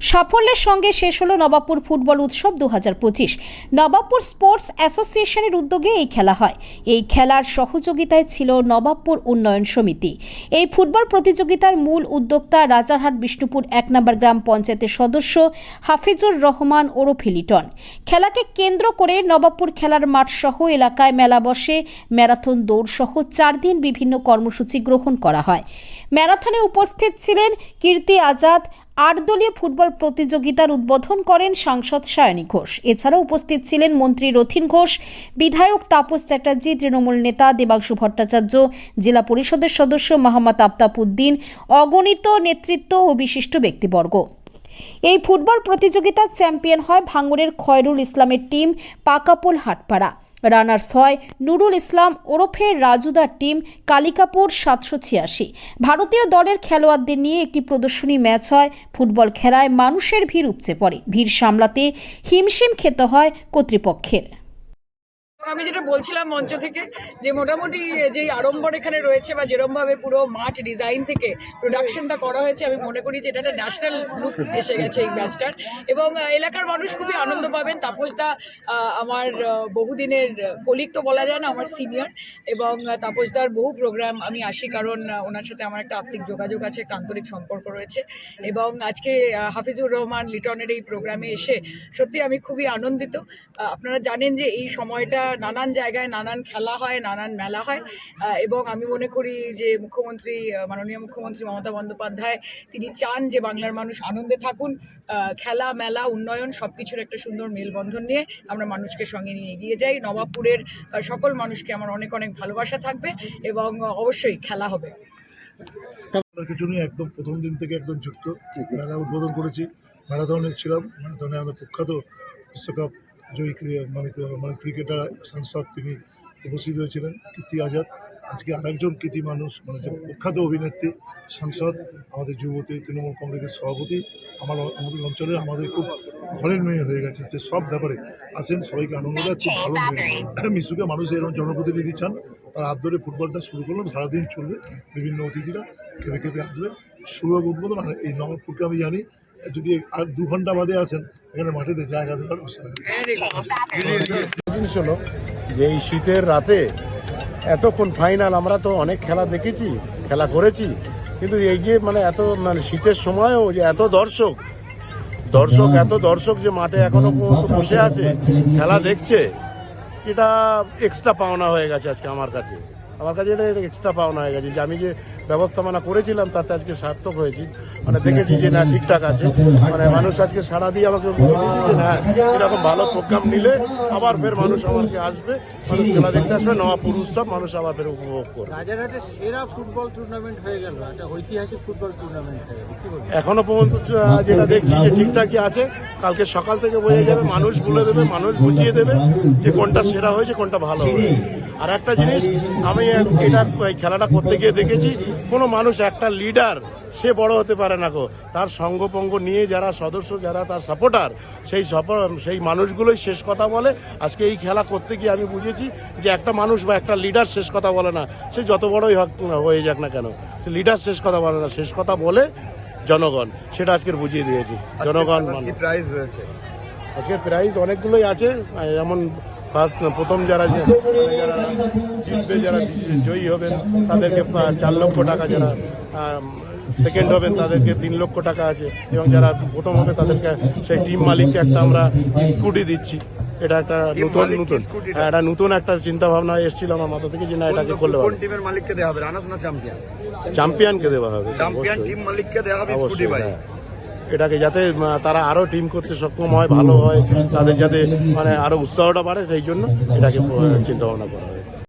সাফল্যের সঙ্গে শেষ হলো নবাবপুর ফুটবল উৎসব দু হাজার পঁচিশ। নবাবপুর স্পোর্টস অ্যাসোসিয়েশনের উদ্যোগে এই খেলা হয়। এই খেলার সহযোগিতায় ছিল নবাবপুর উন্নয়ন সমিতি। এই ফুটবল প্রতিযোগিতার মূল উদ্যোক্তা রাজারহাট বিষ্ণুপুর এক নম্বর গ্রাম পঞ্চায়েতের সদস্য হাফিজুর রহমান ওরফে লিটন। খেলাকে কেন্দ্র করে নবাবপুর খেলার মাঠ সহ এলাকায় মেলা বসে ম্যারাথন দৌড় সহ চার দিন বিভিন্ন কর্মসূচি গ্রহণ করা হয়। ম্যারাথনে উপস্থিত ছিলেন কীর্তি আজাদ আট দলীয় ফুটবল প্রতিযোগিতার উদ্বোধন করেন সাংসদ সায়নী ঘোষ। এছাড়া উপস্থিত ছিলেন মন্ত্রী রথিন ঘোষ, বিধায়ক তাপস চ্যাটার্জি, তৃণমূল নেতা দেবাংশু ভট্টাচার্য, জেলা পরিষদের সদস্য মোহাম্মদ আফতাব উদ্দিন অগণিত নেতৃত্ব ও বিশিষ্ট ব্যক্তিবর্গ। এই ফুটবল প্রতিযোগিতার চ্যাম্পিয়ন হয় ভাঙ্গুরের খয়রুল ইসলামের টিম পাকাপুল হাটপাড়া। রানার্স হয় নুরুল ইসলাম ওরফে রাজুদার টিম কালিকাপুর সাতশো ছিয়াশি। ভারতীয় দলের খেলোয়াড়দের নিয়ে একটি প্রদর্শনী ম্যাচ হয়। ফুটবল খেলায় মানুষের ভিড় উপচে পড়ে। ভিড় সামলাতে হিমশিম খেতে হয় কর্তৃপক্ষের। আমি যেটা বলছিলাম মঞ্চ থেকে যে মোটামুটি যে আড়ম্বর এখানে রয়েছে বা যেরমভাবে পুরো মাঠ ডিজাইন থেকে প্রোডাকশনটা করা হয়েছে, আমি মনে করি যে এটা একটা ন্যাশনাল লুক এসে গেছে এই ম্যাচটার এবং এলাকার মানুষ খুবই আনন্দ পাবেন। তাপসদা আমার বহুদিনের কলিগ তো বলা যায় না, আমার সিনিয়র এবং তাপসদার বহু প্রোগ্রাম আমি আসি কারণ ওনার সাথে আমার একটা আত্মিক যোগাযোগ আছে, একটা আন্তরিক সম্পর্ক রয়েছে। এবং আজকে হাফিজুর রহমান লিটনের এই প্রোগ্রামে এসে সত্যি আমি খুবই আনন্দিত। আপনারা জানেন যে এই সময়টা নানান জায়গায় নানান খেলা হয়, নানান মেলা হয়। এবং আমি মনে করি যে মুখ্যমন্ত্রী মাননীয় মুখ্যমন্ত্রী মমতা বন্দ্যোপাধ্যায়, তিনি চান যে বাংলার মানুষ আনন্দে থাকুন। খেলা, মেলা, উন্নয়ন সব কিছুর একটা সুন্দর মেলবন্ধন নিয়ে আমরা মানুষকে সঙ্গে নিয়ে এগিয়ে যাই। নবাবপুরের সকল মানুষকে আমার অনেক অনেক ভালোবাসা থাকবে এবং অবশ্যই খেলা হবে। কিছু নিয়ে একদম প্রথম দিন থেকে একদম যুক্ত। মেলা উদ্বোধন করেছি। ম্যারাথনে ছিলাম। ম্যারাথনে আমাদের প্রখ্যাত বিশ্বকাপ জয়ী মানে মানে ক্রিকেটার সাংসদ তিনি উপস্থিত হয়েছিলেন, কীর্তি আজাদ। আজকে আরেকজন কৃতি মানুষ মানে প্রখ্যাত অভিনেত্রী, সাংসদ, আমাদের যুবতী, তৃণমূল কংগ্রেসের সভাপতি, আমার আমাদের অঞ্চলে আমাদের খুব ঘরের মেয়ে হয়ে গেছে, সে সব ব্যাপারে আসেন, সবাইকে আনন্দ দেয়, খুব ভালো মেয়ে। মিশুকে মানুষ এরকম জনপ্রতিনিধি চান, তার হাত ধরে ফুটবলটা শুরু করলাম, সারাদিন চলবে, বিভিন্ন অতিথিরা কেঁপে কেঁপে আসবে, শুরু উদ্বোধন, আর এই নবাবপুরকে আমি জানি যদি আর দু ঘণ্টা বাদে আসেন, এখানে মাঠেতে জায়গা দেওয়ার জিনিস হলো যে এই শীতের রাতে এতক্ষণ ফাইনাল আমরা তো অনেক খেলা দেখেছি, খেলা করেছি, কিন্তু এই যে মানে এত মানে শীতের সময়ও যে এত দর্শক দর্শক এত দর্শক যে মাঠে এখনও বসে আছে, খেলা দেখছে এটা এক্সট্রা পাওনা হয়ে গেছে আজকে আমার কাছে। আমার কাছে এটা এক্সট্রা পাওনা হয়ে গেছে যে আমি যে ব্যবস্থাপনা করেছিলাম তাতে আজকে সার্থক হয়েছি। মানে দেখেছি যে না ঠিকঠাক আছে। মানে মানুষ আজকে সাড়া দিয়ে আমাকে দিয়েছে যে না এরকম ভালো প্রোগ্রাম নিলে আবার ফের মানুষ আমাকে আসবে। মানুষ খেলা দেখতে আসবে নবাবপুর উৎসব মানুষ আবার ফের উপভোগ করবে। রাজারহাটের সেরা ফুটবল টুর্নামেন্ট হয়ে গেল একটা ঐতিহাসিক ফুটবল টুর্নামেন্ট হয়ে গেল এখনও পর্যন্ত যেটা দেখছি যে ঠিকঠাকই আছে। কালকে সকাল থেকে বোঝা যাবে মানুষ বলে দেবে মানুষ বুঝিয়ে দেবে যে কোনটা সেরা হয়েছে কোনটা ভালো হয়েছে। আর একটা জিনিস আমি এটা খেলাটা করতে গিয়ে দেখেছি কোনো মানুষ একটা লিডার সে বড় হতে পারে না গো। তার সঙ্গপঙ্গ নিয়ে যারা সদস্য যারা তার সাপোর্টার সেই সেই মানুষগুলোই শেষ কথা বলে। আজকে এই খেলা করতে গিয়ে আমি বুঝেছি যে একটা মানুষ বা একটা লিডার শেষ কথা বলে না। সে যত বড়ই হোক হয়ে যাক না কেন সে লিডার শেষ কথা বলে না। শেষ কথা বলে জনগণ সেটা আজকের বুঝিয়ে দিয়েছি। জনগণ মানে। প্রাইজ রয়েছে। আজকে প্রাইজ অনেকগুলোই আছে যেমন ফার্স্ট প্রথম যারা যে- যারা জিতবে যারা জয়ী হবেন তাদেরকে চার লক্ষ টাকা যারা সেকেন্ড হবেন তাদেরকে তিন লক্ষ টাকা আছে। এবং যারা প্রথম হবে তাদেরকে সেই টিম মালিককে একটা আমরা স্কুটি দিচ্ছি। এটা একটা নতুন নতুন। হ্যাঁ, একটা নতুন একটা চিন্তা ভাবনা এসেছিল আমার মাথা থেকে যে না এটাকে করলে কোন টিমের মালিককে দেওয়া হবে? রানার্স না চ্যাম্পিয়ন চ্যাম্পিয়নকে দেওয়া হবে চ্যাম্পিয়ন টিম মালিককে দেওয়া হবে স্কুটি বাইক হ্যাঁ। এটাকে যাতে তারা আরও টিম করতে সক্ষম হয়, ভালো হয়, তাদের যাতে মানে আরও উৎসাহটা বাড়ে, সেই জন্য এটাকে চিন্তা ভাবনা করা হয়।